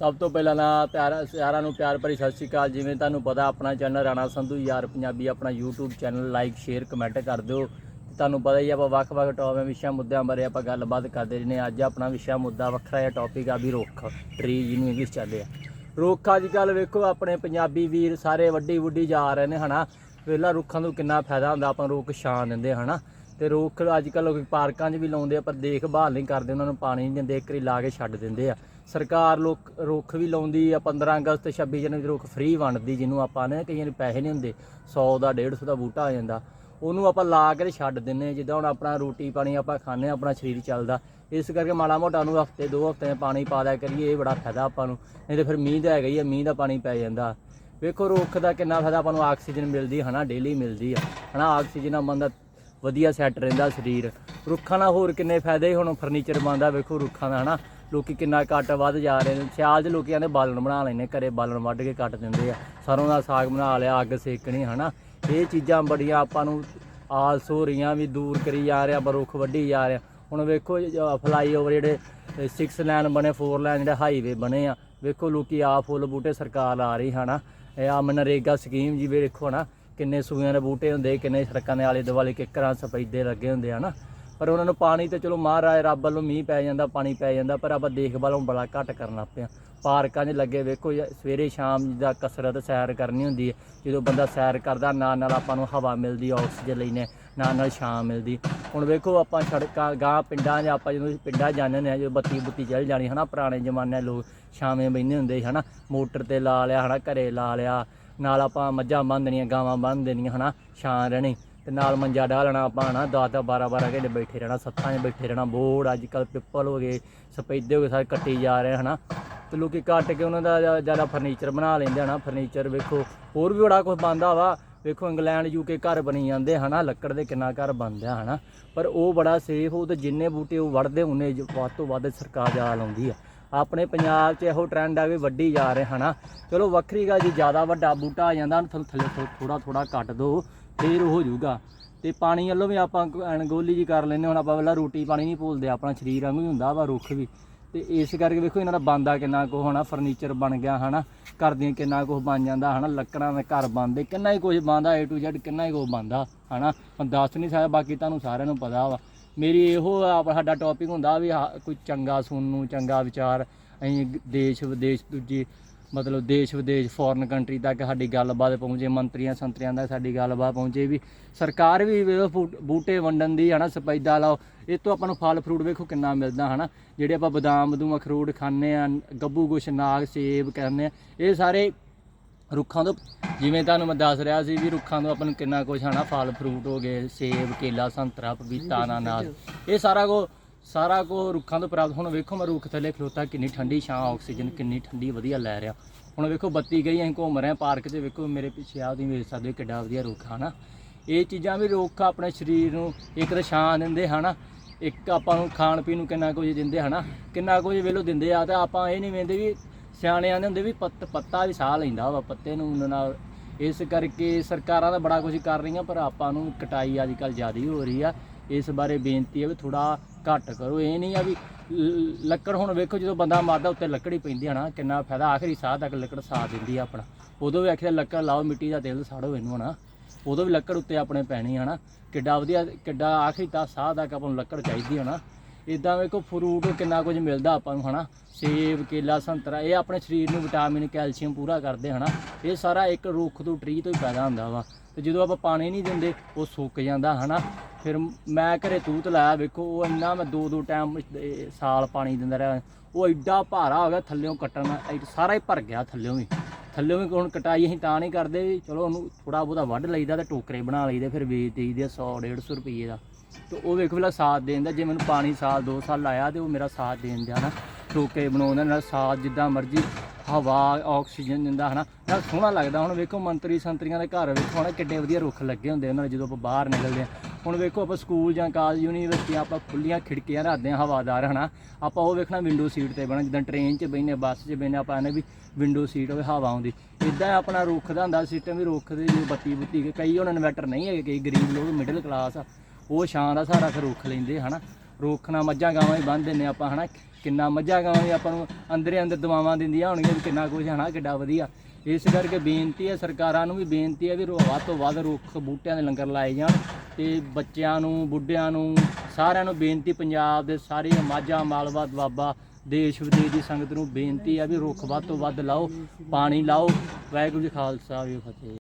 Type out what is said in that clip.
ਸਭ ਤੋਂ ਪਹਿਲਾਂ ਤਾਂ ਪਿਆਰ ਸਾਰਿਆਂ ਨੂੰ ਪਿਆਰ ਭਰੀ ਸਤਿ ਸ਼੍ਰੀ ਅਕਾਲ। ਜਿਵੇਂ ਤੁਹਾਨੂੰ ਪਤਾ, ਆਪਣਾ ਚੈਨਲ ਰਾਣਾ ਸੰਧੂ, ਯਾਰ ਪੰਜਾਬੀ, ਆਪਣਾ YouTube channel like share comment ਕਰ ਦਿਓ। ਤੇ ਤੁਹਾਨੂੰ ਪਤਾ ਹੀ ਆਪਾਂ ਵੱਖ-ਵੱਖ ਟੌਪਿਕ ਵਿਸ਼ਿਆਂ ਮੁੱਦਿਆਂ ਬਾਰੇ ਆਪਾਂ ਗੱਲਬਾਤ ਕਰਦੇ ਰਹਿੰਦੇ ਹਾਂ। ਅੱਜ ਆਪਣਾ ਵਿਸ਼ਾ ਮੁੱਦਾ ਵੱਖਰਾ ਜਿਹਾ ਟੌਪਿਕ ਆ ਵੀ ਰੁੱਖ ਟਰੀ ਜਿਹਨੂੰ ਇੰਗਲਿਸ਼ ਚੱਲਦੇ ਆ। ਰੁੱਖ ਅੱਜ ਕੱਲ ਵੇਖੋ, ਆਪਣੇ ਪੰਜਾਬੀ ਵੀਰ ਸਾਰੇ ਵੱਡੀ ਵੱਡੀ ਜਾ ਰਹੇ ਨੇ, ਹਨਾ? ਪਹਿਲਾਂ ਰੁੱਖਾਂ ਤੋਂ ਕਿੰਨਾ ਫਾਇਦਾ ਹੁੰਦਾ, ਆਪਾਂ ਰੁੱਖ ਛਾਂ ਦਿੰਦੇ ਹਨਾ? ਤੇ ਰੁੱਖ ਅੱਜ ਕੱਲ ਲੋਕ ਪਾਰਕਾਂ 'ਚ ਵੀ ਲਾਉਂਦੇ ਆ, ਪਰ ਦੇਖਭਾਲ ਨਹੀਂ ਕਰਦੇ, ਉਹਨਾਂ ਨੂੰ ਪਾਣੀ ਨਹੀਂ ਦਿੰਦੇ, ਇੱਕ ਵਾਰੀ ਲਾ ਕੇ ਛੱਡ ਦਿੰਦੇ ਆ। ਸਰਕਾਰ ਲੋਕ ਰੁੱਖ ਵੀ ਲਾਉਂਦੀ ਆ 15 ਅਗਸਤ 26 ਜਨਵਰੀ ਰੁੱਖ ਫ੍ਰੀ ਵੰਡਦੀ, ਜਿਹਨੂੰ ਆਪਾਂ ਨੇ ਕਈਆਂ ਨੂੰ ਪੈਸੇ ਨਹੀਂ ਹੁੰਦੇ 100 ਦਾ 150 ਦਾ ਬੂਟਾ ਆ ਜਾਂਦਾ। ਉਹਨੂੰ ਆਪਾਂ ਲਾ ਕੇ ਛੱਡ ਦਿੰਨੇ ਆ। ਜਿੱਦਾਂ ਹੁਣ ਆਪਣਾ ਰੋਟੀ ਪਾਣੀ ਆਪਾਂ ਖਾਂਦੇ ਆ ਆਪਣਾ ਸਰੀਰ ਚੱਲਦਾ। ਇਸ ਕਰਕੇ ਮਾੜਾ ਮੋਟਾ ਨੂੰ ਹਫ਼ਤੇ, ਦੋ ਹਫ਼ਤੇ ਪਾਣੀ ਪਾ ਦਿਆ ਕਰੀਏ, ਇਹ ਬੜਾ ਫਾਇਦਾ ਆਪਾਂ ਨੂੰ। ਨਹੀਂ ਤੇ ਫਿਰ ਮੀਂਹ ਦਾ ਹੈਗਾ ਹੀ ਆ, ਮੀਂਹ ਦਾ ਪਾਣੀ ਪੈ ਜਾਂਦਾ। ਵੇਖੋ ਰੁੱਖ ਦਾ ਕਿੰਨਾ ਫਾਇਦਾ ਆਪਾਂ ਨੂੰ, ਆਕਸੀਜਨ ਮਿਲਦੀ ਹਨਾ ਡੇਲੀ ਮਿਲਦੀ ਆ। ਹਨਾ, ਆਕਸੀਜਨ ਨਾਲ ਬੰਦਾ ਵਧੀਆ ਸੈੱਟ ਰਹਿੰਦਾ ਸਰੀਰ। ਰੁੱਖਾਂ ਨਾਲ ਹੋਰ ਕਿੰਨੇ ਫਾਇਦੇ, ਹੁਣ ਫਰਨੀਚਰ ਬਣਦਾ, ਵੇਖੋ ਰੁੱਖਾਂ ਦਾ, ਹਨਾ। ਲੋਕੀ ਕਿੰਨਾ ਕੱਟ ਵੱਧ ਜਾ ਰਹੇ ਨੇ। ਸਿਆਲ 'ਚ ਲੋਕੀ ਆਂਦੇ ਬਾਲਣ ਬਣਾ ਲੈਨੇ ਘਰੇ ਬਾਲਣ ਵੱਢ ਕੇ ਕੱਟ ਦਿੰਦੇ ਆ। ਸਰੋਂ ਦਾ ਸਾਗ ਬਣਾ ਲਿਆ, ਅੱਗ ਸੇਕਣੀ, ਹਨਾ। ਇਹ ਚੀਜ਼ਾਂ ਬੜੀਆਂ ਆਪਾਂ ਨੂੰ ਆਲਸ ਹੋ ਰਹੀਆਂ ਵੀ ਦੂਰ ਕਰੀ ਜਾ ਰਿਹਾ ਪਰ ਰੁੱਖ ਵੱਢੀ ਜਾ ਰਿਹਾ। ਹੁਣ ਵੇਖੋ ਫਲਾਈਓਵਰ ਜਿਹੜੇ 6 ਲਾਈਨ ਬਣੇ 4 ਲਾਈਨ ਜਿਹੜੇ ਹਾਈਵੇ ਬਣੇ ਆ। ਵੇਖੋ ਲੋਕੀ ਆ ਫੁੱਲ ਬੂਟੇ ਸਰਕਾਰ ਲਾ ਰਹੀ, ਹਨਾ। ਇਹ ਆ ਮਨਰੇਗਾ ਸਕੀਮ ਜੀ ਵੀ ਵੇਖੋ ਨਾ ਕਿੰਨੇ ਸੂਆਂ ਦੇ ਬੂਟੇ ਹੁੰਦੇ, ਕਿੰਨੇ ਸੜਕਾਂ ਦੇ ਆਲੇ ਦੁਆਲੇ ਕਿੱਕਰਾਂ ਸਫੈਦੇ ਲੱਗੇ ਹੁੰਦੇ ਹਨਾ। ਪਰ ਉਹਨਾਂ ਨੂੰ ਪਾਣੀ ਤੇ ਚਲੋ ਮਹਾਰਾਜ ਰੱਬ ਵੱਲੋਂ ਮੀਂਹ ਪੈ ਜਾਂਦਾ, ਪਾਣੀ ਪੈ ਜਾਂਦਾ, ਪਰ ਆਪਾਂ ਦੇਖਭਾਲ ਹੁਣ ਬੜਾ ਘੱਟ ਕਰਨ ਲੱਗ ਪਏ ਆ ਪਾਰਕਾਂ 'ਚ ਲੱਗੇ ਵੇਖੋ, ਜਾਂ ਸਵੇਰੇ ਸ਼ਾਮ ਦਾ ਕਸਰਤ ਸੈਰ ਕਰਨੀ ਹੁੰਦੀ ਹੈ, ਜਦੋਂ ਬੰਦਾ ਸੈਰ ਕਰਦਾ, ਨਾਲ ਨਾਲ ਆਪਾਂ ਨੂੰ ਹਵਾ ਮਿਲਦੀ, ਆਕਸੀਜਨ ਲੈਨੇ ਨਾਲ ਨਾਲ ਛਾਂ ਮਿਲਦੀ। ਹੁਣ ਵੇਖੋ ਆਪਾਂ ਸੜਕਾਂ ਗਾਂ ਪਿੰਡਾਂ 'ਚ ਆਪਾਂ ਜਦੋਂ ਪਿੰਡਾਂ ਜਾਂਦੇ ਹੁੰਦੇ ਆ ਜਦੋਂ ਬੱਤੀ ਬੁੱਤੀ ਚੱਲ ਜਾਣੀ, ਹਨਾ, ਪੁਰਾਣੇ ਜ਼ਮਾਨੇ ਲੋਕ ਛਾਵੇਂ ਬੈਠੇ ਹੁੰਦੇ ਸੀ, ਹਨਾ, ਮੋਟਰ ਤੇ ਲਾ ਲਿਆ, ਹਨਾ, ਘਰੇ ਲਾ ਲਿਆ, ਨਾਲ ਆਪਾਂ ਮੱਝਾਂ ਬੰਨ ਦੇਣੀਆਂ ਗਾਵਾਂ ਬੰਨ੍ਹ ਦੇਣੀਆਂ, ਹਨਾ, ਛਾਂ ਰਹਿਣੀ। ਤੇ ਨਾਲ ਮੰਜਾ ਢਾ ਲੈਣਾ ਆਪਾਂ ਨਾ 10 10 12 12 ਘੰਟੇ ਬੈਠੇ ਰਹਿਣਾ ਸੱਥਾਂ 'ਚ ਬੈਠੇ ਰਹਿਣਾ, ਬੋਰਡ ਅੱਜ ਕੱਲ ਪਿੱਪਲ ਹੋ ਗਏ ਸਪੈਦੇ ਹੋ ਗਏ, ਸਾਰੇ ਕੱਟੀ ਜਾ ਰਹੇ ਹਨਾ। ਤੇ ਲੋਕੀ ਕੱਟ ਕੇ ਉਹਨਾਂ ਦਾ ਜ਼ਿਆਦਾ ਫਰਨੀਚਰ ਬਣਾ ਲੈਂਦੇ ਹਨਾ ਫਰਨੀਚਰ ਵੇਖੋ, ਹੋਰ ਵੀ ਬੜਾ ਕੁਝ ਬਣਦਾ ਵਾ। ਵੇਖੋ ਇੰਗਲੈਂਡ ਯੂਕੇ ਘਰ ਬਣੀ ਜਾਂਦੇ ਹਨਾ, ਲੱਕੜ ਦੇ ਕਿੰਨਾ ਘਰ ਬਣਦਾ ਆ ਹਨਾ। ਪਰ ਉਹ ਬੜਾ ਸੇਫ ਉਹ ਤੇ ਜਿੰਨੇ ਬੂਟੇ ਉਹ ਵੜਦੇ ਉਹਨੇ ਵੱਧ ਤੋਂ ਵੱਧ ਸਰਕਾਰ ਜਾ ਲਾਉਂਦੀ ਆ। ਆਪਣੇ ਪੰਜਾਬ 'ਚ ਇਹੋ ਟ੍ਰੈਂਡ ਆ ਵੀ ਵੱਡੀ ਜਾ ਰਹੇ ਹਨਾ। ਚਲੋ ਵੱਖਰੀ ਗੱਲ, ਜੀ ਜ਼ਿਆਦਾ ਵੱਡਾ ਬੂਟਾ ਆ ਜਾਂਦਾ, ਉਹਨੂੰ ਥੱਲੇ ਥੋੜਾ ਥੋੜਾ ਕੱਟ ਦੋ। ਫੇਰ ਹੋ ਜਾਊਗਾ। ਤੇ ਪਾਣੀ ਵੱਲੋਂ ਵੀ ਆਪਾਂ ਅਣਗੋਲੀ ਜੀ ਕਰ ਲੈਂਦੇ ਹੁਣ ਆਪਾਂ ਪਹਿਲਾਂ ਰੋਟੀ ਪਾਣੀ ਨਹੀਂ ਭੁੱਲਦੇ, ਆਪਣਾ ਸਰੀਰ ਵਾਂਗੂ ਹੀ ਹੁੰਦਾ ਵਾ, ਰੁੱਖ ਵੀ। ਤੇ ਇਸ ਕਰਕੇ ਵੇਖੋ ਇਹਨਾਂ ਦਾ ਬੰਦਾ ਕਿੰਨਾ ਕੁ ਹੋਣਾ ਫਰਨੀਚਰ ਬਣ ਗਿਆ, ਹਨਾ। ਘਰ ਦੀਆਂ ਕਿੰਨਾ ਕੁ ਬਣ ਜਾਂਦਾ, ਹਨਾ। ਲੱਕੜਾਂ ਦੇ ਘਰ ਬਣਦੇ, ਕਿੰਨਾ ਹੀ ਕੁਝ ਬਣਦਾ, A to Z ਕਿੰਨਾ ਹੀ ਕੁਝ ਬਣਦਾ, ਹਨਾ। ਹੁਣ ਦੱਸ ਨਹੀਂ ਸਕਦਾ, ਬਾਕੀ ਤੁਹਾਨੂੰ ਸਾਰਿਆਂ ਨੂੰ ਪਤਾ ਵਾ। ਮੇਰੀ ਇਹੋ ਆ- ਸਾਡਾ ਟੌਪਿਕ ਹੁੰਦਾ ਵੀ ਹਾਂ, ਕੋਈ ਚੰਗਾ ਸੁਣਨ ਨੂੰ, ਚੰਗਾ ਵਿਚਾਰ, ਅਸੀਂ ਦੇਸ਼ ਵਿਦੇਸ਼ ਦੂਜੀ ਮਤਲਬ ਦੇਸ਼ ਵਿਦੇਸ਼ ਫੋਰਨ ਕੰਟਰੀ ਤੱਕ ਸਾਡੀ ਗੱਲਬਾਤ ਪਹੁੰਚੇ, ਮੰਤਰੀਆਂ, ਸੰਤਰੀਆਂ ਤੱਕ ਸਾਡੀ ਗੱਲਬਾਤ ਪਹੁੰਚੇ ਵੀ ਸਰਕਾਰ ਵੀ ਫੂ- ਬੂਟੇ ਵੰਡਣ ਦੀ, ਹਨਾ ਸਪੈਦਾ ਲਾਓ, ਇਹ ਤੋਂ ਆਪਾਂ ਨੂੰ ਫਲ ਫਰੂਟ ਵੇਖੋ ਕਿੰਨਾ ਮਿਲਦਾ, ਹਨਾ, ਜਿਹੜੇ ਆਪਾਂ ਬਦਾਮ, ਬਦੂਮ, ਅਖਰੋਟ ਖਾਂਦੇ ਆ, ਗੱਬੂ ਗੁਸ਼ ਨਾਗ ਸੇਬ ਕਹਿੰਦੇ ਆ, ਇਹ ਸਾਰੇ ਰੁੱਖਾਂ ਤੋਂ, ਜਿਵੇਂ ਤੁਹਾਨੂੰ ਮੈਂ ਦੱਸ ਰਿਹਾ ਸੀ ਵੀ ਰੁੱਖਾਂ ਤੋਂ ਆਪਾਂ ਨੂੰ ਕਿੰਨਾ ਕੁਝ ਹਨਾ, ਫਲ ਫਰੂਟ ਹੋ ਗਏ, ਸੇਬ, ਕੇਲਾ, ਸੰਤਰਾ, ਪਪੀਤਾ, ਅਨਾਨਾਸ, ਇਹ ਸਾਰਾ ਕੋ ਸਾਰਾ ਕੋ ਰੁੱਖਾਂ ਤੋਂ ਪ੍ਰਾਪਤ। ਹੁਣ ਵੇਖੋ ਮੈਂ ਰੁੱਖ ਥੱਲੇ ਖਲੋਤਾ, ਕਿੰਨੀ ਠੰਡੀ ਛਾਂ, ਆਕਸੀਜਨ ਕਿੰਨੀ ਠੰਡੀ, ਵਧੀਆ ਲੈ ਰਿਹਾ। ਹੁਣ ਵੇਖੋ ਬੱਤੀ ਗਈ, ਅਸੀਂ ਘੁੰਮ ਰਹੇ ਹਾਂ ਪਾਰਕ 'ਚ ਵੇਖੋ ਮੇਰੇ ਪਿੱਛੇ ਆ ਤੁਸੀਂ ਵੇਖ ਸਕਦੇ ਹੋ ਕਿੱਡਾ ਵਧੀਆ ਰੁੱਖ ਹਨਾ ਇਹ ਚੀਜ਼ਾਂ ਵੀ ਰੁੱਖ ਆਪਣੇ ਸਰੀਰ ਨੂੰ ਇੱਕ ਤਾਂ ਛਾਂ ਦਿੰਦੇ ਹਨਾ। ਇੱਕ ਆਪਾਂ ਨੂੰ ਖਾਣ ਪੀਣ ਨੂੰ ਕਿੰਨਾ ਕੁਝ ਦਿੰਦੇ ਹਨਾ। ਕਿੰਨਾ ਕੁਝ ਵੇਲੋ ਦਿੰਦੇ ਆ ਤਾਂ ਆਪਾਂ ਇਹ ਨਹੀਂ ਵੇਂਦੇ ਵੀ ਸਿਆਣੇ ਆਂਦੇ ਹੁੰਦੇ ਵੀ ਪੱਤ ਪੱਤਾ ਵੀ ਸਾਹ ਲੈਂਦਾ ਵਾ, ਪੱਤੇ ਨੂੰ ਨਾਲ। ਇਸ ਕਰਕੇ ਸਰਕਾਰਾਂ ਦਾ ਬੜਾ ਕੁਝ ਕਰ ਰਹੀਆਂ, ਪਰ ਆਪਾਂ ਨੂੰ ਕਟਾਈ ਅੱਜ ਕੱਲ ਜ਼ਿਆਦਾ ਹੋ ਰਹੀ ਆ। ਇਸ ਬਾਰੇ ਬੇਨਤੀ ਹੈ ਵੀ ਥੋੜਾ ਘੱਟ ਕਰੋ। ਇਹ ਨਹੀਂ ਆ ਵੀ ਲੱਕੜ ਹੁਣ ਵੇਖੋ ਜਦੋਂ ਬੰਦਾ ਮਾਰਦਾ ਉੱਤੇ ਲੱਕੜ ਹੀ ਪੈਂਦੀ ਹੈ ਨਾ, ਕਿੰਨਾ ਫਾਇਦਾ। ਆਖਰੀ ਸਾਹ ਤੱਕ ਲੱਕੜ ਸਾਥ ਦਿੰਦੀ ਆ ਆਪਣਾ। ਉਦੋਂ ਵੀ ਆਖਿਆ ਲੱਕੜ ਲਾਓ, ਮਿੱਟੀ ਦਾ ਤੇਲ ਸਾੜੋ ਇਹਨੂੰ ਹਨਾ। ਉਦੋਂ ਵੀ ਲੱਕੜ ਉੱਤੇ ਆਪਣੇ ਪੈਣੀ ਹਨਾ। ਕਿੱਡਾ ਵਧੀਆ, ਕਿੱਡਾ ਆਖਰੀ ਤਾਂ ਸਾਹ ਤੱਕ ਆਪਾਂ ਨੂੰ ਲੱਕੜ ਚਾਹੀਦੀ ਹਨਾ। ਇਦਾਂ ਵੇਖੋ ਫਰੂਟ ਕਿੰਨਾ ਕੁਝ ਮਿਲਦਾ ਆਪਾਂ ਨੂੰ, ਹਨਾ? ਸੇਬ, ਕੇਲਾ, ਸੰਤਰਾ, ਇਹ ਆਪਣੇ ਸਰੀਰ ਨੂੰ ਵਿਟਾਮਿਨ ਕੈਲਸ਼ੀਅਮ ਪੂਰਾ ਕਰਦੇ, ਹਨਾ? ਇਹ ਸਾਰਾ ਇੱਕ ਰੁੱਖ ਤੋਂ ਟਰੀ ਤੋਂ ਹੀ ਪੈਦਾ ਹੁੰਦਾ ਵਾ। ਤੇ ਜਦੋਂ ਆਪਾਂ ਪਾਣੀ ਨਹੀਂ ਦਿੰਦੇ, ਉਹ ਸੁੱਕ ਜਾਂਦਾ, ਹਨਾ? ਫਿਰ ਮੈਂ ਘਰੇ ਤੂਤ ਲਾਇਆ, ਵੇਖੋ, ਉਹ ਇੰਨਾ ਮੈਂ ਦੋ ਦੋ ਟਾਈਮ ਸਾਲ ਪਾਣੀ ਦਿੰਦਾ ਰਿਹਾ। ਉਹ ਐਡਾ ਭਾਰਾ ਹੋ ਗਿਆ ਥੱਲਿਓਂ ਕੱਟਣ ਨਾਲ ਸਾਰਾ ਹੀ ਭਰ ਗਿਆ ਥੱਲਿਓਂ ਵੀ। ਥੱਲਿਓਂ ਵੀ ਹੁਣ ਕਟਾਈ ਅਸੀਂ ਤਾਂ ਨਹੀਂ ਕਰਦੇ ਵੀ ਚਲੋ ਉਹਨੂੰ ਥੋੜਾ ਬਹੁਤਾ ਵੱਢ ਲਈਦਾ ਤੇ ਟੋਕਰੇ ਬਣਾ ਲਈਦੇ, ਫਿਰ ਵੇਚ ਦੇਈਦੇ 100 150 ਰੁਪਏ ਦਾ। ਤੇ ਉਹ ਵੇਖੋ ਵੇਲਾ ਸਾਥ ਦੇਣ ਦਾ, ਜੇ ਮੈਨੂੰ ਪਾਣੀ ਸਾਲ 2 ਸਾਲ ਲਾਇਆ ਤੇ ਉਹ ਮੇਰਾ ਸਾਥ ਦੇਣ ਦਿਆ ਨਾ ਟੋਕੇ ਬਣਾਉਂਦਾ ਨਾਲ ਸਾਥ ਜਿੱਦਾਂ ਮਰਜ਼ੀ, ਹਵਾ, ਆਕਸੀਜਨ ਦਿੰਦਾ ਹਨਾ। ਨਾਲ ਸੋਹਣਾ ਲੱਗਦਾ, ਹੁਣ ਵੇਖੋ ਮੰਤਰੀ ਸੰਤਰੀਆਂ ਦੇ ਘਰ ਵੇਖੋ ਹਨਾ, ਕਿੱਡੇ ਵਧੀਆ ਰੁੱਖ ਲੱਗੇ ਹੁੰਦੇ ਉਹਨਾਂ ਦੇ ਜਦੋਂ ਆਪਾਂ ਬਾਹਰ ਨਿਕਲਦੇ ਆ। ਹੁਣ ਵੇਖੋ ਆਪਾਂ ਸਕੂਲ ਜਾਂ ਕਾਲਜ ਯੂਨੀਵਰਸਿਟੀਆਂ ਆਪਾਂ ਖੁੱਲੀਆਂ ਖਿੜਕੀਆਂ ਰੱਖਦੇ ਆ ਹਵਾਦਾਰ ਹਨਾ। ਆਪਾਂ ਉਹ ਵੇਖਣਾ ਵਿੰਡੋ ਸੀਟ ਤੇ ਬਣਾ, ਜਿੱਦਾਂ ਟ੍ਰੇਨ 'ਚ ਬੈਠਨੇ ਬੱਸ 'ਚ ਬੈਠਨੇ ਆਪਾਂ ਇਹਨੇ ਵੀ ਵਿੰਡੋ ਸੀਟ ਹੋਵੇ, ਹਵਾ ਆਉਂਦੀ। ਇਦਾਂ ਆਪਣਾ ਰੁੱਖ ਦਾ ਹੁੰਦਾ ਸਿਸਟਮ ਵੀ ਰੁੱਖ ਦੇ ਜੋ ਬੱਤੀ ਬੁੱਤੀ ਕਈ ਹੁਣ ਇਨਵਰਟਰ ਨਹੀਂ ਹੈਗੇ, ਕਈ ਗਰੀਬ ਲੋਕ ਮਿਡਲ ਕਲਾਸ ਆ। ਉਹ ਛਾਂ ਦਾ ਸਹਾਰਾ ਫਿਰ ਰੁੱਖ ਲੈਂਦੇ ਹਨਾ। ਰੁੱਖ ਨਾਲ ਮੱਝਾਂ ਗਾਵਾਂ ਹੀ ਬੰਨ੍ਹ ਦਿੰਦੇ ਆਪਾਂ, ਹਨਾ। ਕਿੰਨਾ ਮੱਝਾਂ ਗਾਵਾਂ ਵੀ ਆਪਾਂ ਨੂੰ ਅੰਦਰੇ ਅੰਦਰ ਦਵਾਵਾਂ ਦਿੰਦੀਆਂ ਹੋਣਗੀਆਂ ਵੀ ਕਿੰਨਾ ਕੁਝ ਹਨਾ, ਕਿੱਡਾ ਵਧੀਆ। ਇਸ ਕਰਕੇ ਬੇਨਤੀ ਹੈ ਸਰਕਾਰਾਂ ਨੂੰ ਵੀ ਬੇਨਤੀ ਹੈ ਵੀ ਰੋ- ਵੱਧ ਤੋਂ ਵੱਧ ਰੁੱਖ ਬੂਟਿਆਂ ਦੇ ਲੰਗਰ ਲਾਏ ਜਾਣ ਤੇ ਬੱਚਿਆਂ ਨੂੰ, ਬੁੱਢਿਆਂ ਨੂੰ, ਸਾਰਿਆਂ ਨੂੰ ਬੇਨਤੀ ਪੰਜਾਬ ਦੇ ਸਾਰੇ ਮਾਝਾ, ਮਾਲਵਾ, ਦੁਆਬਾ, ਦੇਸ਼ ਵਿਦੇਸ਼ ਦੀ ਸੰਗਤ ਨੂੰ ਬੇਨਤੀ ਹੈ ਵੀ ਰੁੱਖ ਵੱਧ ਤੋਂ ਵੱਧ ਲਾਓ, ਪਾਣੀ ਲਾਓ। ਵਾਹਿਗੁਰੂ ਜੀ ਖਾਲਸਾ ਜੀ ਫਤਿਹ।